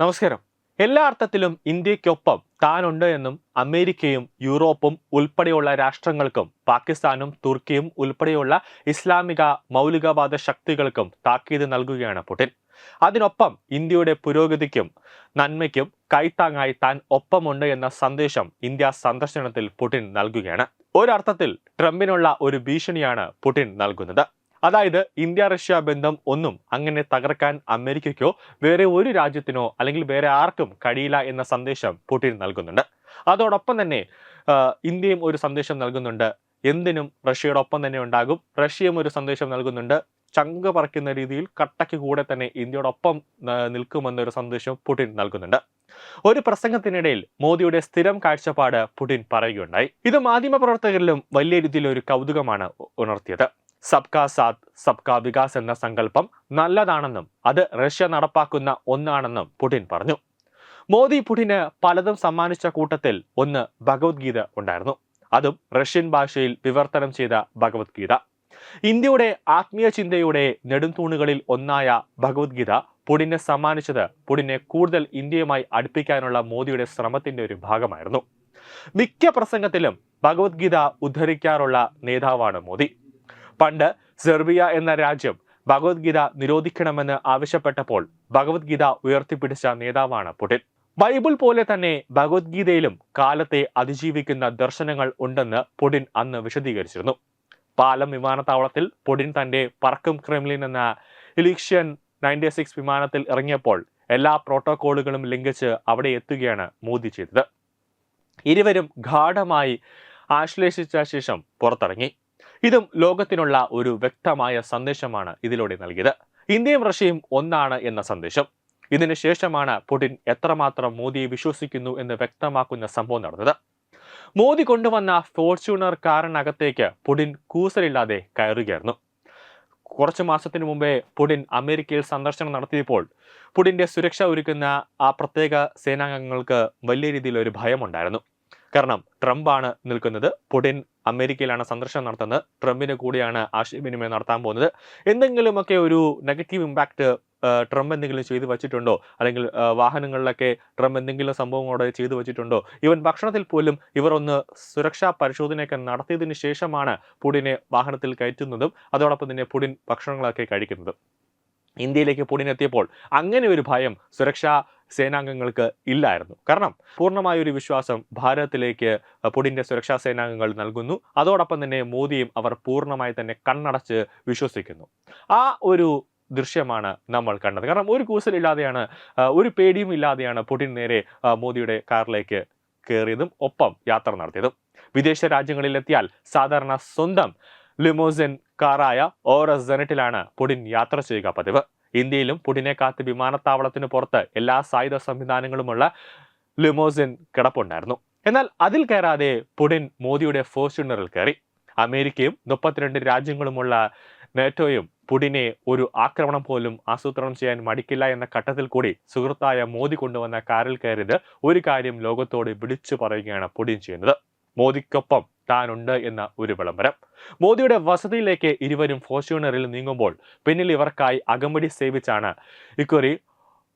നമസ്കാരം. എല്ലാ അർത്ഥത്തിലും ഇന്ത്യക്കൊപ്പം താനുണ്ട് എന്നും അമേരിക്കയും യൂറോപ്പും ഉൾപ്പെടെയുള്ള രാഷ്ട്രങ്ങൾക്കും പാകിസ്ഥാനും തുർക്കിയും ഉൾപ്പെടെയുള്ള ഇസ്ലാമിക മൗലികവാദ ശക്തികൾക്കും താക്കീത് നൽകുകയാണ് പുടിൻ. അതിനൊപ്പം ഇന്ത്യയുടെ പുരോഗതിക്കും നന്മയ്ക്കും കൈത്താങ്ങായി താൻ ഒപ്പമുണ്ട് എന്ന സന്ദേശം ഇന്ത്യ സന്ദർശനത്തിൽ പുടിൻ നൽകുകയാണ്. ഒരർത്ഥത്തിൽ ട്രംപിനുള്ള ഒരു ഭീഷണിയാണ് പുടിൻ നൽകുന്നത്. അതായത് ഇന്ത്യ റഷ്യ ബന്ധം ഒന്നും അങ്ങനെ തകർക്കാൻ അമേരിക്കയ്ക്കോ വേറെ ഒരു രാജ്യത്തിനോ അല്ലെങ്കിൽ വേറെ ആർക്കും കഴിയില്ല എന്ന സന്ദേശം പുടിൻ നൽകുന്നുണ്ട്. അതോടൊപ്പം തന്നെ ഇന്ത്യയും ഒരു സന്ദേശം നൽകുന്നുണ്ട്. എന്തിനും റഷ്യയുടെ ഒപ്പം തന്നെ ഉണ്ടാകും. റഷ്യയും ഒരു സന്ദേശം നൽകുന്നുണ്ട്. ചങ്ക പറിക്കുന്ന രീതിയിൽ കട്ടയ്ക്ക് കൂടെ തന്നെ ഇന്ത്യയോടൊപ്പം നിൽക്കുമെന്നൊരു സന്ദേശം പുടിൻ നൽകുന്നുണ്ട്. ഒരു പ്രസംഗത്തിനിടയിൽ മോദിയുടെ സ്ഥിരം കാഴ്ചപ്പാട് പുടിൻ പറയുകയുണ്ടായി. ഇത് മാധ്യമപ്രവർത്തകരിലും വലിയ രീതിയിൽ ഒരു കൗതുകമാണ് ഉണർത്തിയത്. സബ്കാ സാത്ത് സബ്കാ വികാസ് എന്ന സങ്കല്പം നല്ലതാണെന്നും അത് റഷ്യ നടപ്പാക്കുന്ന ഒന്നാണെന്നും പുടിൻ പറഞ്ഞു. മോദി പുടിന് പലതും സമ്മാനിച്ച കൂട്ടത്തിൽ ഒന്ന് ഭഗവത്ഗീത ഉണ്ടായിരുന്നു. അതും റഷ്യൻ ഭാഷയിൽ വിവർത്തനം ചെയ്ത ഭഗവത്ഗീത. ഇന്ത്യയുടെ ആത്മീയ ചിന്തയുടെ നെടുംതൂണുകളിൽ ഒന്നായ ഭഗവത്ഗീത പുടിനെ സമ്മാനിച്ചത് പുടിനെ കൂടുതൽ ഇന്ത്യയുമായി അടുപ്പിക്കാനുള്ള മോദിയുടെ ശ്രമത്തിന്റെ ഒരു ഭാഗമായിരുന്നു. മിക്ക പ്രസംഗത്തിലും ഭഗവത്ഗീത ഉദ്ധരിക്കാറുള്ള നേതാവാണ് മോദി. പണ്ട് സെർബിയ എന്ന രാജ്യം ഭഗവത്ഗീത നിരോധിക്കണമെന്ന് ആവശ്യപ്പെട്ടപ്പോൾ ഭഗവത്ഗീത ഉയർത്തിപ്പിടിച്ച നേതാവാണ് പുടിൻ. ബൈബിൾ പോലെ തന്നെ ഭഗവത്ഗീതയിലും കാലത്തെ അതിജീവിക്കുന്ന ദർശനങ്ങൾ ഉണ്ടെന്ന് പുടിൻ അന്ന് വിശദീകരിച്ചിരുന്നു. പാലം വിമാനത്താവളത്തിൽ പുടിൻ തന്റെ പറക്കും ക്രെംലിൻ എന്ന ഇലിക്ഷ്യൻ നയന്റി സിക്സ് വിമാനത്തിൽ ഇറങ്ങിയപ്പോൾ എല്ലാ പ്രോട്ടോക്കോളുകളും ലംഘിച്ച് അവിടെ എത്തുകയാണ് മോദി ചെയ്തത്. ഇരുവരും ഗാഠമായി ആശ്ലേഷിച്ച ശേഷം പുറത്തിറങ്ങി. ഇതും ലോകത്തിനുള്ള ഒരു വ്യക്തമായ സന്ദേശമാണ് ഇതിലൂടെ നൽകിയത്. ഇന്ത്യയും റഷ്യയും ഒന്നാണ് എന്ന സന്ദേശം. ഇതിനു ശേഷമാണ് പുടിൻ എത്രമാത്രം മോദിയെ വിശ്വസിക്കുന്നു എന്ന് വ്യക്തമാക്കുന്ന സംഭവം നടന്നത്. മോദി കൊണ്ടുവന്ന ഫോർച്യൂണർ കാറിനകത്തേക്ക് പുടിൻ കൂസലില്ലാതെ കയറുകയായിരുന്നു. കുറച്ച് മാസത്തിന് മുമ്പേ പുടിൻ അമേരിക്കയിൽ സന്ദർശനം നടത്തിയപ്പോൾ പുടിന്റെ സുരക്ഷ ഒരുക്കുന്ന ആ പ്രത്യേക സേനാംഗങ്ങൾക്ക് വലിയ രീതിയിൽ ഒരു ഭയമുണ്ടായിരുന്നു. കാരണം ട്രംപാണ് നിൽക്കുന്നത് പുടിൻ അമേരിക്കയിലാണ് സന്ദർശനം നടത്തുന്നത്. ട്രംപിന് കൂടിയാണ് ആശയവിനിമയം നടത്താൻ പോകുന്നത്. എന്തെങ്കിലുമൊക്കെ ഒരു നെഗറ്റീവ് ഇമ്പാക്റ്റ് ട്രംപ് എന്തെങ്കിലും ചെയ്തു വെച്ചിട്ടുണ്ടോ? അല്ലെങ്കിൽ വാഹനങ്ങളിലൊക്കെ ട്രംപ് എന്തെങ്കിലും സംഭവങ്ങളോടെ ചെയ്തു വെച്ചിട്ടുണ്ടോ? ഇവൻ ഭക്ഷണത്തിൽ പോലും ഇവർ ഒന്ന് സുരക്ഷാ പരിശോധനയൊക്കെ നടത്തിയതിന് ശേഷമാണ് പുടിനെ വാഹനത്തിൽ കയറ്റുന്നതും അതോടൊപ്പം തന്നെ പുടിൻ ഭക്ഷണങ്ങളൊക്കെ കഴിക്കുന്നതും. ഇന്ത്യയിലേക്ക് പൊടിനെത്തിയപ്പോൾ അങ്ങനെ ഒരു ഭയം സുരക്ഷാ സേനാംഗങ്ങൾക്ക് ഇല്ലായിരുന്നു. കാരണം പൂർണമായ ഒരു വിശ്വാസം ഭാരതത്തിലേക്ക് പുടിന്റെ സുരക്ഷാ സേനാംഗങ്ങൾ നൽകുന്നു. അതോടൊപ്പം തന്നെ മോദിയും അവർ പൂർണമായി തന്നെ കണ്ണടച്ച് വിശ്വസിക്കുന്നു. ആ ഒരു ദൃശ്യമാണ് നമ്മൾ കണ്ടത്. കാരണം ഒരു കൂസലില്ലാതെയാണ് ഒരു പേടിയും ഇല്ലാതെയാണ് പുടിൻ നേരെ മോദിയുടെ കാറിലേക്ക് കയറിയതും ഒപ്പം യാത്ര നടത്തിയതും. വിദേശ രാജ്യങ്ങളിലെത്തിയാൽ സാധാരണ സ്വന്തം ലിമോസിൻ കാറായ ഓറസ് സെനറ്റിലാണ് പുടിൻ യാത്ര ചെയ്യുക പതിവ്. ഇന്ത്യയിലും പുടിനെ കാത്ത് വിമാനത്താവളത്തിന് പുറത്ത് എല്ലാ സായുധ സംവിധാനങ്ങളുമുള്ള ലിമോസിൻ കിടപ്പുണ്ടായിരുന്നു. എന്നാൽ അതിൽ കയറാതെ പുടിൻ മോദിയുടെ ഫോർച്യൂണറിൽ കയറി. അമേരിക്കയും മുപ്പത്തിരണ്ട് രാജ്യങ്ങളുമുള്ള നേറ്റോയും പുടിനെ ഒരു ആക്രമണം പോലും ആസൂത്രണം ചെയ്യാൻ മടിക്കില്ല എന്ന ഘട്ടത്തിൽ കൂടി സുഹൃത്തായ മോദി കൊണ്ടുവന്ന കാറിൽ കയറിയത് ഒരു കാര്യം ലോകത്തോട് വിളിച്ചു പറയുകയാണ് പുടിൻ ചെയ്യുന്നത്. മോദിക്കൊപ്പം താനുണ്ട് എന്ന ഒരു വിളംബരം. മോദിയുടെ വസതിയിലേക്ക് ഇരുവരും ഫോർച്യൂണറിൽ നീങ്ങുമ്പോൾ പിന്നിൽ ഇവർക്കായി അകമ്പടി സേവിച്ചാണ് ഇക്കുറി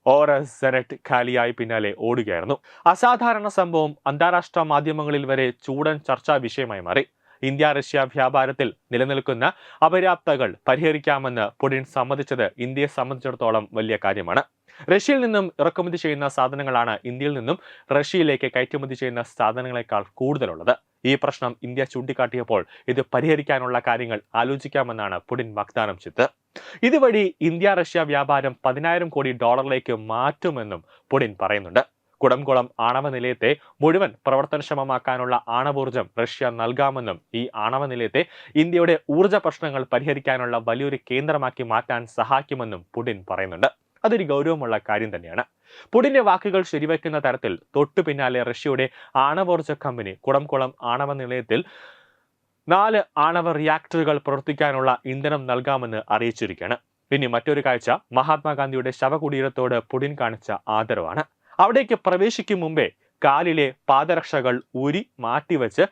ഓറസ് സെനറ്റ് ഖാലിയായി പിന്നാലെ ഓടുകയായിരുന്നു. അസാധാരണ സംഭവം അന്താരാഷ്ട്ര മാധ്യമങ്ങളിൽ വരെ ചൂടൻ ചർച്ചാ വിഷയമായി മാറി. ഇന്ത്യ റഷ്യ വ്യാപാരത്തിൽ നിലനിൽക്കുന്ന അപര്യാപ്തകൾ പരിഹരിക്കാമെന്ന് പുടിൻ സമ്മതിച്ചത് ഇന്ത്യയെ സംബന്ധിച്ചിടത്തോളം വലിയ കാര്യമാണ്. റഷ്യയിൽ നിന്നും ഇറക്കുമതി ചെയ്യുന്ന സാധനങ്ങളാണ് ഇന്ത്യയിൽ നിന്നും റഷ്യയിലേക്ക് കയറ്റുമതി ചെയ്യുന്ന സാധനങ്ങളെക്കാൾ കൂടുതലുള്ളത്. ഈ പ്രശ്നം ഇന്ത്യ ചൂണ്ടിക്കാട്ടിയപ്പോൾ ഇത് പരിഹരിക്കാനുള്ള കാര്യങ്ങൾ ആലോചിക്കാമെന്നാണ് പുടിൻ വാഗ്ദാനം ചെയ്തത്. ഇതുവഴി ഇന്ത്യ റഷ്യ വ്യാപാരം പതിനായിരം കോടി ഡോളറിലേക്ക് മാറ്റുമെന്നും പുടിൻ പറയുന്നുണ്ട്. കുടംകുളം ആണവ നിലയത്തെ മുഴുവൻ പ്രവർത്തനക്ഷമമാക്കാനുള്ള ആണവോർജം റഷ്യ നൽകാമെന്നും ഈ ആണവ നിലയത്തെ ഇന്ത്യയുടെ ഊർജ പ്രശ്നങ്ങൾ പരിഹരിക്കാനുള്ള വലിയൊരു കേന്ദ്രമാക്കി മാറ്റാൻ സഹായിക്കുമെന്നും പുടിൻ പറയുന്നുണ്ട്. അതൊരു ഗൗരവമുള്ള കാര്യം തന്നെയാണ്. പുടിന്റെ വാക്കുകൾ ശരിവയ്ക്കുന്ന തരത്തിൽ തൊട്ടു പിന്നാലെ റഷ്യയുടെ ആണവോർജ കമ്പനി കുടംകുളം ആണവ നിലയത്തിൽ നാല് ആണവ റിയാക്ടറുകൾ പ്രവർത്തിക്കാനുള്ള ഇന്ധനം നൽകാമെന്ന് അറിയിച്ചിരിക്കുകയാണ്. ഇനി മറ്റൊരു കാഴ്ച മഹാത്മാഗാന്ധിയുടെ ശവകുടീരത്തോട് പുടിൻ കാണിച്ച ആദരവാണ്. അവിടേക്ക് പ്രവേശിക്കും മുമ്പേ കാലിലെ പാദരക്ഷകൾ ഊരി മാറ്റിവെച്ച്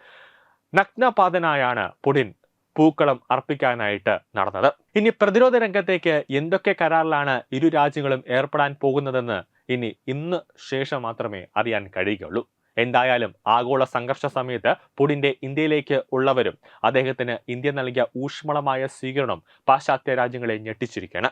നഗ്നപാതനായാണ് പുടിൻ പൂക്കളം അർപ്പിക്കാനായിട്ട് നടന്നത്. ഇനി പ്രതിരോധ രംഗത്തേക്ക് എന്തൊക്കെ കരാറിലാണ് ഇരു രാജ്യങ്ങളും ഏർപ്പെടാൻ പോകുന്നതെന്ന് ഇനി ഇന്ന് ശേഷം മാത്രമേ അറിയാൻ കഴിയുകയുള്ളൂ. എന്തായാലും ആഗോള സംഘർഷ സമയത്ത് പുടിന്റെ ഇന്ത്യയിലേക്ക് ഉള്ളവരും അദ്ദേഹത്തിന് ഇന്ത്യ നൽകിയ ഊഷ്മളമായ സ്വീകരണം പാശ്ചാത്യ രാജ്യങ്ങളെ ഞെട്ടിച്ചിരിക്കുകയാണ്.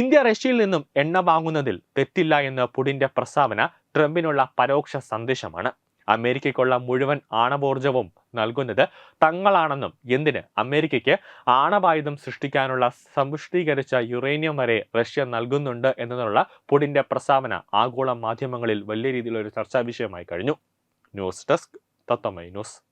ഇന്ത്യ റഷ്യയിൽ നിന്നും എണ്ണ വാങ്ങുന്നതിൽ തെറ്റില്ല എന്ന പുടിന്റെ പ്രസ്താവന ട്രംപിനുള്ള പരോക്ഷ സന്ദേശമാണ്. അമേരിക്കയ്ക്കുള്ള മുഴുവൻ ആണവോർജവും നൽകുന്നത് തങ്ങളാണെന്നും എന്തിന്? അമേരിക്കയ്ക്ക് ആണവായുധം സൃഷ്ടിക്കാനുള്ള സമ്പുഷ്ടീകരിച്ച യുറേനിയം വരെ റഷ്യ നൽകുന്നുണ്ട് എന്നതിനുള്ള പുടിന്റെ പ്രസ്താവന ആഗോള മാധ്യമങ്ങളിൽ വലിയ രീതിയിലൊരു ചർച്ചാ വിഷയമായി കഴിഞ്ഞു. ന്യൂസ് ഡെസ്ക് തത്തമൈ ന്യൂസ്.